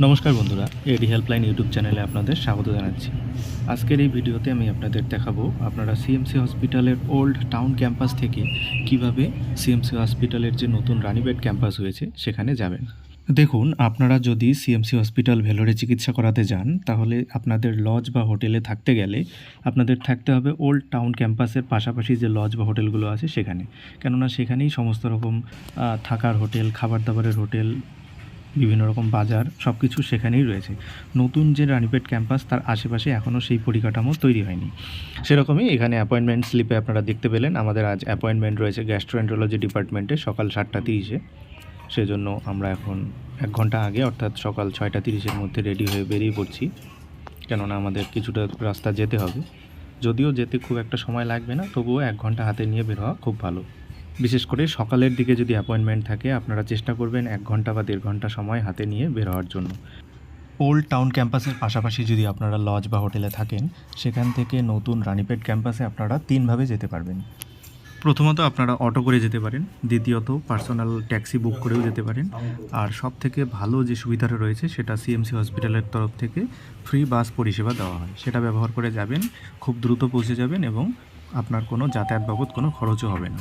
নমস্কার বন্ধুরা, এডি helpline YouTube চ্যানেলে আপনাদের স্বাগত জানাচ্ছি। আজকের এই ভিডিওতে আমি আপনাদের দেখাবো আপনারা সিএমসি হসপিটালের ওল্ড টাউন ক্যাম্পাস থেকে কীভাবে সিএমসি হসপিটালের যে নতুন রানিবেড ক্যাম্পাস হয়েছে, সেখানে যাবেন। দেখুন, আপনারা যদি সিএমসি হসপিটাল ভেলোরে চিকিৎসা করাতে যান, তাহলে আপনাদের লজ বা হোটেলে থাকতে গেলে আপনাদের থাকতে হবে ওল্ড টাউন ক্যাম্পাসের পাশাপাশি যে লজ বা হোটেলগুলো আছে সেখানে। কেননা সেখানেই সমস্ত রকম থাকার হোটেল খাবার দাবারের হোটেল বিভিন্ন রকম বাজার সব কিছু সেখানেই রয়েছে। নতুন যে রানীপেট ক্যাম্পাস, তার আশেপাশে এখনও সেই পরিকাঠামো তৈরি হয়নি। সেরকমই এখানে অ্যাপয়েন্টমেন্ট স্লিপে আপনারা দেখতে পেলেন, আমাদের আজ অ্যাপয়েন্টমেন্ট রয়েছে গ্যাস্ট্রোএন্ট্রোলজি ডিপার্টমেন্টে সকাল সাতটা তিরিশে। সেজন্য আমরা এখন এক ঘণ্টা আগে, অর্থাৎ সকাল ছয়টা তিরিশের মধ্যে রেডি হয়ে বেরিয়ে পড়ছি। কেননা আমাদের কিছুটা রাস্তা যেতে হবে। যদিও যেতে খুব একটা সময় লাগবে না, তবুও এক ঘণ্টা হাতে নিয়ে বের হওয়া খুব ভালো। বিশেষ করে সকালের দিকে যদি অ্যাপয়েন্টমেন্ট থাকে, আপনারা চেষ্টা করবেন এক ঘণ্টা বা দেড় ঘণ্টা সময় হাতে নিয়ে বের হওয়ার জন্য। ওল্ড টাউন ক্যাম্পাসের পাশাপাশি যদি আপনারা লজ বা হোটেলে থাকেন, সেখান থেকে নতুন রানীপেট ক্যাম্পাসে আপনারা তিনভাবে যেতে পারবেন। প্রথমত আপনারা অটো করে যেতে পারেন, দ্বিতীয়ত পার্সোনাল ট্যাক্সি বুক করেও যেতে পারেন। আর সব থেকে ভালো যে সুবিধাটা রয়েছে, সেটা সিএমসি হসপিটালের তরফ থেকে ফ্রি বাস পরিষেবা দেওয়া হয়। সেটা ব্যবহার করে যাবেন, খুব দ্রুত পৌঁছে যাবেন এবং আপনার কোনো যাতায়াত বাবদ কোনো খরচও হবে না।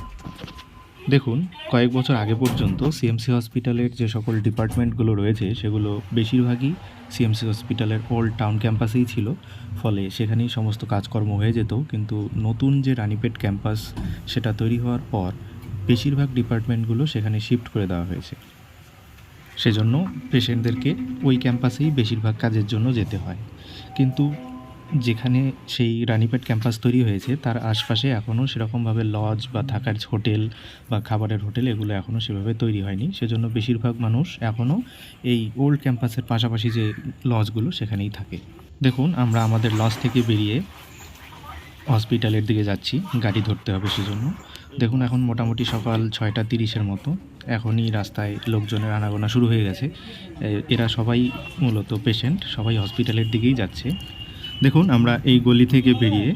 দেখুন, কয়েক বছর আগে পর্যন্ত সিএমসি হসপিটালের যে সকল ডিপার্টমেন্টগুলো রয়েছে, সেগুলো বেশিরভাগই সিএমসি হসপিটালের ওল্ড টাউন ক্যাম্পাসেই ছিল। ফলে সেখানেই সমস্ত কাজকর্ম হয়ে যেত। কিন্তু নতুন যে রানীপেট ক্যাম্পাস সেটা তৈরি হওয়ার পর বেশিরভাগ ডিপার্টমেন্টগুলো সেখানে শিফট করে দেওয়া হয়েছে। সেজন্য পেশেন্টদেরকে ওই ক্যাম্পাসেই বেশিরভাগ কাজের জন্য যেতে হয়। কিন্তু যেখানে সেই রানীপেট ক্যাম্পাস তৈরি হয়েছে, তার আশপাশে এখনও সেরকমভাবে লজ বা থাকার হোটেল বা খাবারের হোটেল, এগুলো এখনও সেভাবে তৈরি হয়নি। সেজন্য বেশিরভাগ মানুষ এখনও এই ওল্ড ক্যাম্পাসের পাশাপাশি যে লজগুলো সেখানেই থাকে। দেখুন, আমরা আমাদের লজ থেকে বেরিয়ে হসপিটালের দিকে যাচ্ছি। গাড়ি ধরতে হবে সেজন্য। দেখুন, এখন মোটামুটি সকাল ছয়টা তিরিশের মতো। এখনই রাস্তায় লোকজনের আনাগোনা শুরু হয়ে গেছে। এরা সবাই মূলত পেশেন্ট সবাই হসপিটালের দিকেই যাচ্ছে। দেখুন আমরা এই গলি থেকে বেরিয়ে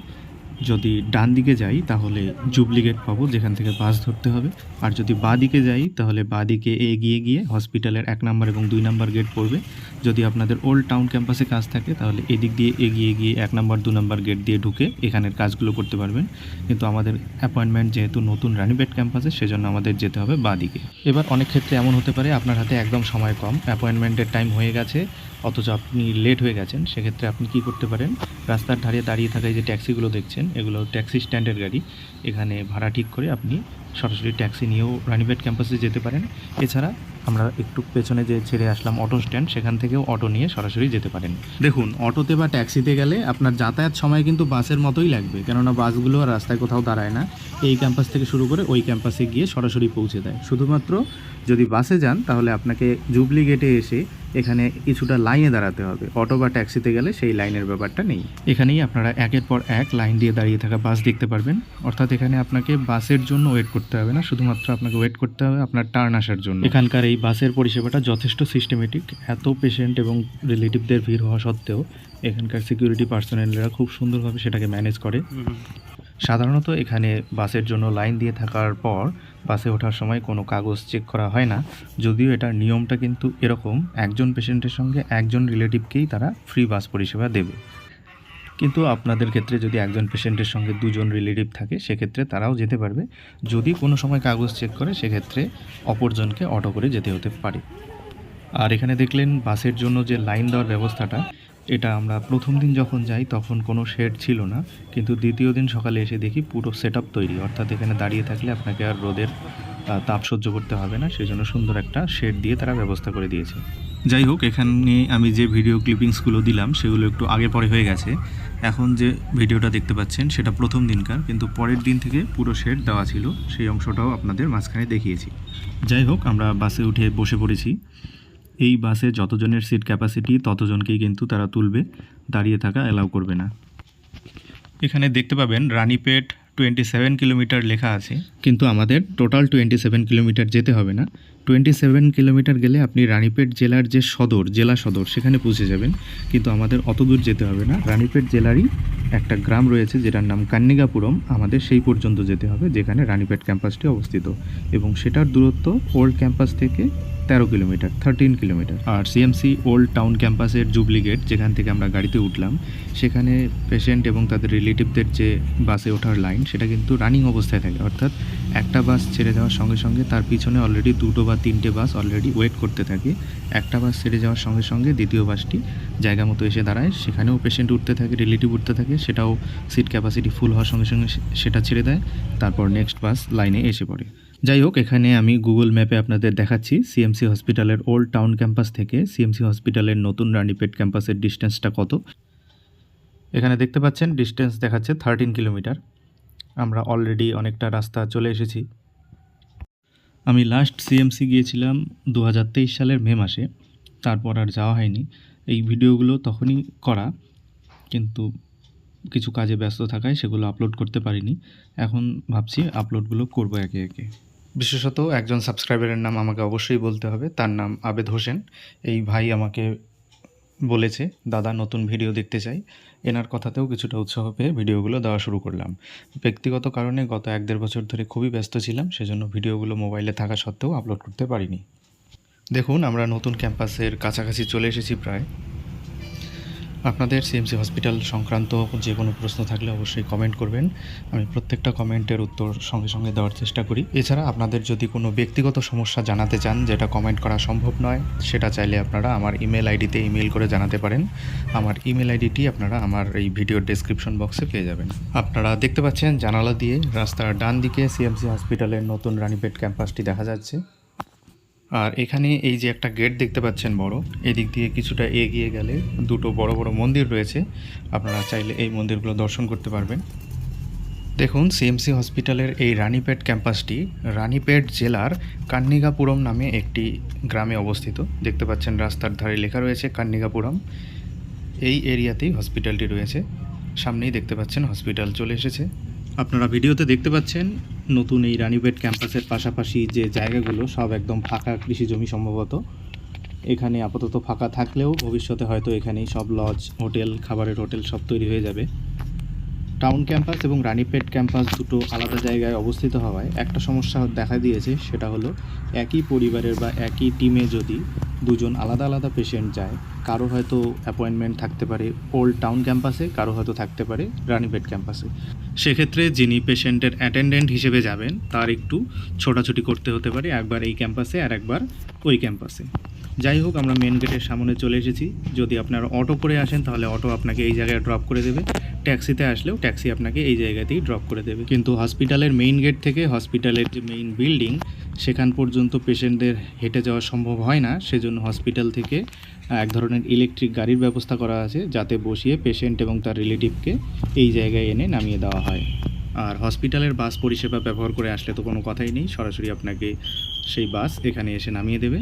যদি ডান দিকে যাই, তাহলে জুবলি গেট পাবো, যেখান থেকে বাস ধরতে হবে। আর যদি বাঁ দিকে যাই, তাহলে বাঁ দিকে এগিয়ে গিয়ে হসপিটালের এক নাম্বার এবং দুই নাম্বার গেট পড়বে। যদি আপনাদের ওল্ড টাউন ক্যাম্পাসে কাজ থাকে, তাহলে এদিক দিয়ে এগিয়ে গিয়ে এক নাম্বার দু নাম্বার গেট দিয়ে ঢুকে এখানের কাজগুলো করতে পারবেন। কিন্তু আমাদের অ্যাপয়েন্টমেন্ট যেহেতু নতুন রানীপেট ক্যাম্পাসে সেজন্য আমাদের যেতে হবে বাঁ দিকে। এবার অনেক ক্ষেত্রে এমন হতে পারে, আপনার হাতে একদম সময় কম অ্যাপয়েন্টমেন্টের টাইম হয়ে গেছে, অথচ আপনি লেট হয়ে গেছেন। সেক্ষেত্রে আপনি কি করতে পারেন? রাস্তার ধারে দাঁড়িয়ে থাকা যে ট্যাক্সিগুলো দেখছেন এগুলো ট্যাক্সি স্ট্যান্ডের গাড়ি। এখানে ভাড়া ঠিক করে আপনি সরাসরি ট্যাক্সি নিয়েও রানিবেট ক্যাম্পাসে যেতে পারেন। এছাড়া আমরা একটু পেছনে যে ছেড়ে আসলাম অটো স্ট্যান্ড, সেখান থেকেও অটো নিয়ে সরাসরি যেতে পারেন। দেখুন, অটোতে বা ট্যাক্সিতে গেলে আপনার যাতায়াত সময় কিন্তু বাসের মতোই লাগবে। কেননা বাসগুলো রাস্তায় কোথাও দাঁড়ায় না। এই ক্যাম্পাস থেকে শুরু করে ওই ক্যাম্পাসে গিয়ে সরাসরি পৌঁছে দেয়। শুধুমাত্র যদি বাসে যান তাহলে আপনাকে জুবলি গেটে এসে এখানে কিছুটা লাইনে দাঁড়াতে হবে। অটো বা ট্যাক্সিতে গেলে সেই লাইনের ব্যাপারটা নেই। এখানেই আপনারা একের পর এক লাইন দিয়ে দাঁড়িয়ে থাকা বাস দেখতে পারবেন। অর্থাৎ এখানে আপনাকে বাসের জন্য ওয়েট করতে হবে না শুধুমাত্র আপনাকে ওয়েট করতে হবে আপনার টার্ন আসার জন্য। এখানকার এই বাসের পরিষেবাটা যথেষ্ট সিস্টেমেটিক এত পেশেন্ট এবং রিলেটিভদের ভিড় হওয়া সত্ত্বেও এখানকার সিকিউরিটি পার্সোনালরা খুব সুন্দরভাবে সেটাকে ম্যানেজ করে। সাধারণত এখানে বাসের জন্য লাইন দিয়ে থাকার পর বাসে ওঠার সময় কোনো কাগজ চেক করা হয় না। যদিও এটার নিয়মটা কিন্তু এরকম, একজন পেশেন্টের সঙ্গে একজন রিলেটিভকেই তারা ফ্রি বাস পরিষেবা দেবে। কিন্তু আপনাদের ক্ষেত্রে যদি একজন পেশেন্টের সঙ্গে দুজন রিলেটিভ থাকে, সেক্ষেত্রে তারাও যেতে পারবে। যদি কোনো সময় কাগজ চেক করে, সেক্ষেত্রে অপরজনকে অটো করে যেতে হতে পারে। আর এখানে দেখলেন, বাসের জন্য যে লাইন দেওয়ার ব্যবস্থাটা এটা আমরা প্রথম দিন যখন যাই, তখন কোনো শেড ছিল না। কিন্তু দ্বিতীয় দিন সকালে এসে দেখি পুরো সেট তৈরি। অর্থাৎ এখানে দাঁড়িয়ে থাকলে আপনাকে আর রোদের তাপ সহ্য করতে হবে না। সেই জন্য সুন্দর একটা শেড দিয়ে তারা ব্যবস্থা করে দিয়েছে। যাই হোক, এখানে আমি যে ভিডিও ক্লিপিংসগুলো দিলাম, সেগুলো একটু আগে পরে হয়ে গেছে। এখন যে ভিডিওটা দেখতে পাচ্ছেন, সেটা প্রথম দিনকার। কিন্তু পরের দিন থেকে পুরো শেড দেওয়া ছিল। সেই অংশটাও আপনাদের মাঝখানে দেখিয়েছি। যাই হোক, আমরা বাসে উঠে বসে পড়েছি। এই বাসে যতজনের সিট ক্যাপাসিটি ততজনকেই কিন্তু তারা তুলবে। দাঁড়িয়ে থাকা অ্যালাউ করবে না। এখানে দেখতে পাবেন, রানীপেট টোয়েন্টি সেভেন কিলোমিটার লেখা আছে। কিন্তু আমাদের টোটাল টোয়েন্টি সেভেন কিলোমিটার যেতে হবে না। টোয়েন্টি সেভেন কিলোমিটার গেলে আপনি রানীপেট জেলার যে সদর, জেলা সদর, সেখানে পৌঁছে যাবেন। কিন্তু আমাদের অত দূর যেতে হবে না। রানীপেট জেলারই একটা গ্রাম রয়েছে যেটার নাম কান্নিগাপুরম। আমাদের সেই পর্যন্ত যেতে হবে, যেখানে রানীপেট ক্যাম্পাসটি অবস্থিত। এবং সেটার দূরত্ব ওল্ড ক্যাম্পাস থেকে তেরো কিলোমিটার, থার্টিন কিলোমিটার। আর সিএমসি ওল্ড টাউন ক্যাম্পাসের জুবলি গেট, যেখান থেকে আমরা গাড়িতে উঠলাম, সেখানে পেশেন্ট এবং তাদের রিলেটিভদের যে বাসে ওঠার লাইন, সেটা কিন্তু রানিং অবস্থায় থাকে। অর্থাৎ একটা বাস ছেড়ে যাওয়ার সঙ্গে সঙ্গে তার পিছনে অলরেডি দুটো বা তিনটে বাস অলরেডি ওয়েট করতে থাকে। একটা বাস ছেড়ে যাওয়ার সঙ্গে সঙ্গে দ্বিতীয় বাসটি জায়গা মতো এসে দাঁড়ায়। সেখানেও পেশেন্ট উঠতে থাকে রিলেটিভ উঠতে থাকে, সেটাও সিট ক্যাপাসিটি ফুল হওয়ার সঙ্গে সঙ্গে সেটা ছেড়ে দেয়। তারপর নেক্সট বাস লাইনে এসে পড়ে। যাই হোক, এখানে আমি গুগল ম্যাপে আপনাদের দেখাচ্ছি সিএমসি হসপিটালের ওল্ড টাউন ক্যাম্পাস থেকে সিএমসি হসপিটালের নতুন রানীপেট ক্যাম্পাসের ডিস্টেন্সটা কত। এখানে দেখতে পাচ্ছেন ডিস্টেন্স দেখাচ্ছে থার্টিন কিলোমিটার আমরা অলরেডি অনেকটা রাস্তা চলে এসেছি। আমি লাস্ট সিএমসি গিয়েছিলাম দু হাজার তেইশ সালের মে মাসে। তারপর আর যাওয়া হয়নি। এই ভিডিওগুলো তখনই করা, কিন্তু কিছু কাজে ব্যস্ত থাকায় সেগুলো আপলোড করতে পারিনি। এখন ভাবছি আপলোডগুলো করব একে একে। বিশেষত একজন সাবস্ক্রাইবারের নাম আমাকে অবশ্যই বলতে হবে। তার নাম আবেদ হোসেন। এই ভাই আমাকে বলেছে, দাদা, নতুন ভিডিও দেখতে চাই। এনার কথাতেও কিছুটা উৎসাহ পেয়ে ভিডিওগুলো দেওয়া শুরু করলাম। ব্যক্তিগত কারণে গত এক দেড় বছর ধরে খুবই ব্যস্ত ছিলাম, সেজন্য ভিডিওগুলো মোবাইলে থাকা সত্ত্বেও আপলোড করতে পারিনি। দেখুন, আমরা নতুন ক্যাম্পাসের কাছাকাছি চলে এসেছি প্রায়। আপনাদের সিএমসি হসপিটাল সংক্রান্ত যে কোনো প্রশ্ন থাকলে অবশ্যই কমেন্ট করবেন। আমি প্রত্যেকটা কমেন্টের উত্তর সঙ্গে সঙ্গে দেওয়ার চেষ্টা করি। এছাড়া আপনাদের যদি কোনো ব্যক্তিগত সমস্যা জানাতে চান, যেটা কমেন্ট করা সম্ভব নয়, সেটা চাইলে আপনারা আমার ইমেল আইডিতে ইমেল করে জানাতে পারেন। আমার ইমেল আইডিটি আপনারা আমার এই ভিডিওর ডেসক্রিপশন বক্সে পেয়ে যাবেন। আপনারা দেখতে পাচ্ছেন জানালা দিয়ে রাস্তার ডান দিকে সিএমসি হসপিটালের নতুন রানীপেট ক্যাম্পাসটি দেখা যাচ্ছে। আর এখানে এই যে একটা গেট দেখতে পাচ্ছেন বড়, এদিক দিয়ে কিছুটা এগিয়ে গেলে দুটো বড় বড় মন্দির রয়েছে। আপনারা চাইলে এই মন্দিরগুলো দর্শন করতে পারবেন। দেখুন সিএমসি হসপিটালের এই রানীপেট ক্যাম্পাসটি রানীপেট জেলার কান্নিগাপুরম নামে একটি গ্রামে অবস্থিত। দেখতে পাচ্ছেন, রাস্তার ধারে লেখা রয়েছে কান্নিগাপুরম। এই এরিয়াতেই হসপিটালটি রয়েছে। সামনেই দেখতে পাচ্ছেন হসপিটাল চলে এসেছে। আপনারা ভিডিওতে দেখতে পাচ্ছেন নতুন এই রানীপেট ক্যাম্পাসের পাশাপাশি যে জায়গাগুলো, সব একদম ফাঁকা কৃষি জমি সম্ভবত। এখানে আপাতত ফাঁকা থাকলেও ভবিষ্যতে হয়তো এখানেই সব লজ হোটেল খাবারের হোটেল সব তৈরি হয়ে যাবে। টাউন ক্যাম্পাস এবং রানীপেট ক্যাম্পাস দুটো আলাদা জায়গায় অবস্থিত হওয়ায় একটা সমস্যা দেখা দিয়েছে, সেটা হলো একই পরিবারের বা একই টিমে যদি দুজন আলাদা আলাদা পেশেন্ট যায়। কারও হয়তো অ্যাপয়েন্টমেন্ট থাকতে পারে ওল্ড টাউন ক্যাম্পাসে কারও হয়তো থাকতে পারে রানীপেট ক্যাম্পাসে সেক্ষেত্রে যিনি পেশেন্টের অ্যাটেন্ডেন্ট হিসেবে যাবেন, তার একটু ছোটাছুটি করতে হতে পারে একবার এই ক্যাম্পাসে আর একবার ওই ক্যাম্পাসে যাই হোক, আমরা মেন গেটের সামনে চলে এসেছি। যদি আপনারা অটো করে আসেন, তাহলে অটো আপনাকে এই জায়গায় ড্রপ করে দেবে। ট্যাক্সিতে আসলেও ট্যাক্সি আপনাকে এই জায়গাতেই ড্রপ করে দেবে। কিন্তু হসপিটালের মেইন গেট থেকে হসপিটালের যে মেইন বিল্ডিং সেখান পর্যন্ত পেশেন্টদের হেঁটে যাওয়া সম্ভব হয় না। সেজন্য হসপিটাল থেকে এক ধরনের ইলেকট্রিক গাড়ির ব্যবস্থা করা আছে, যাতে বসিয়ে পেশেন্ট এবং তার রিলেটিভকে এই জায়গায় এনে নামিয়ে দেওয়া হয়। আর হসপিটালের বাস পরিষেবা ব্যবহার করে আসলে তো কোনো কথাই নেই। সরাসরি আপনাকে সেই বাস এখানে এসে নামিয়ে দেবে।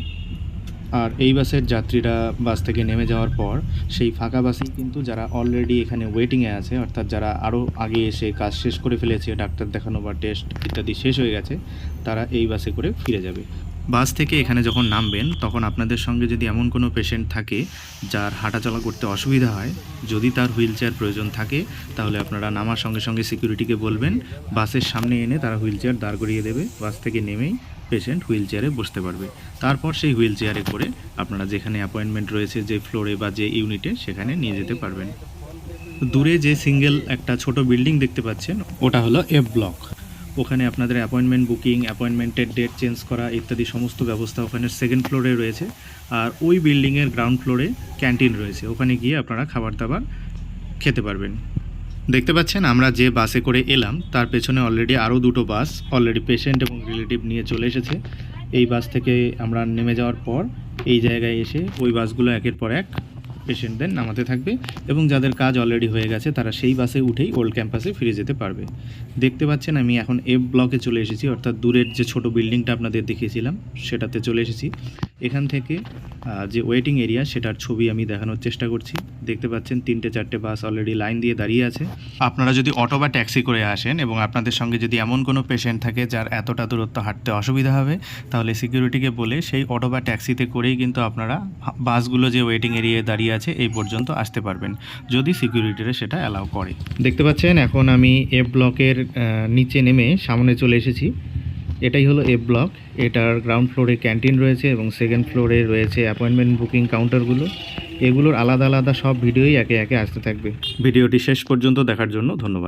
আর এই বাসের যাত্রীরা বাস থেকে নেমে যাওয়ার পর সেই ফাঁকা বাসেই কিন্তু যারা অলরেডি এখানে ওয়েটিংয়ে আছে, অর্থাৎ যারা আরও আগে এসে কাজ শেষ করে ফেলেছে, ডাক্তার দেখানো বা টেস্ট ইত্যাদি শেষ হয়ে গেছে, তারা এই বাসে করে ফিরে যাবে। বাস থেকে এখানে যখন নামবেন, তখন আপনাদের সঙ্গে যদি এমন কোনো পেশেন্ট থাকে যার হাঁটাচলা করতে অসুবিধা হয়, যদি তার হুইল চেয়ার প্রয়োজন থাকে, তাহলে আপনারা নামার সঙ্গে সঙ্গে সিকিউরিটিকে বলবেন। বাসের সামনে এনে তারা হুইল চেয়ার দাঁড় করিয়ে দেবে। বাস থেকে নেমেই পেশেন্ট হুইল চেয়ারে বসতে পারবে। তারপর সেই হুইল চেয়ারে করে আপনারা যেখানে অ্যাপয়েন্টমেন্ট রয়েছে, যে ফ্লোরে বা যে ইউনিটে সেখানে নিয়ে যেতে পারবেন। দূরে যে সিঙ্গেল একটা ছোট বিল্ডিং দেখতে পাচ্ছেন, ওটা হলো এফ ব্লক ওখানে আপনাদের অ্যাপয়েন্টমেন্ট বুকিং অ্যাপয়েন্টমেন্টের ডেট চেঞ্জ করা ইত্যাদি সমস্ত ব্যবস্থা ওখানে সেকেন্ড ফ্লোরে রয়েছে। আর ওই বিল্ডিংয়ের গ্রাউন্ড ফ্লোরে ক্যান্টিন রয়েছে। ওখানে গিয়ে আপনারা খাবার দাবার খেতে পারবেন। দেখতে পাচ্ছেন, আমরা যে বাসে করে এলাম, তার পেছনে অলরেডি আরও দুটো বাস অলরেডি পেশেন্ট এবং রিলেটিভ নিয়ে চলে এসেছে। এই বাস থেকে আমরা নেমে যাওয়ার পর এই জায়গায় এসে ওই বাসগুলো একের পর এক পেশেন্টদের নামাতে থাকবে এবং যাদের কাজ অলরেডি হয়ে গেছে, তারা সেই বাসে উঠেই ওল্ড ক্যাম্পাসে ফিরে যেতে পারবে। দেখতে পাচ্ছেন, আমি এখন এফ ব্লকে চলে এসেছি, অর্থাৎ দূরের যে ছোট বিল্ডিংটা আপনাদের দেখিয়েছিলাম, সেটাতে চলে এসেছি। এখান থেকে যে ওয়েটিং এরিয়া সেটার ছবি আমি দেখানোর চেষ্টা করছি। দেখতে পাচ্ছেন, তিনটে, চারটে বাস অলরেডি লাইন দিয়ে দাঁড়িয়ে আছে। আপনারা যদি অটো বা ট্যাক্সি করে আসেন এবং আপনাদের সঙ্গে যদি এমন কোনো পেশেন্ট থাকে যার এতটা দূরত্ব হাঁটতে অসুবিধা হবে, তাহলে সিকিউরিটিকে বলে সেই অটো বা ট্যাক্সিতে করেই কিন্তু আপনারা বাসগুলো যে ওয়েটিং এরিয়ায় দাঁড়িয়ে আছে, এই পর্যন্ত আসতে পারবেন, যদি সিকিউরিটিরা সেটা অ্যালাউ করে। দেখতে পাচ্ছেন, এখন আমি এফ ব্লকের নিচে নেমে সামনে চলে এসেছি। এটাই হলো এ ব্লক এটার গ্রাউন্ড ফ্লোরে ক্যান্টিন রয়েছে এবং সেকেন্ড ফ্লোরে রয়েছে অ্যাপয়েন্টমেন্ট বুকিং কাউন্টারগুলো এগুলোর আলাদা আলাদা সব ভিডিওই একে একে আসতে থাকবে। ভিডিওটি শেষ পর্যন্ত দেখার জন্য ধন্যবাদ।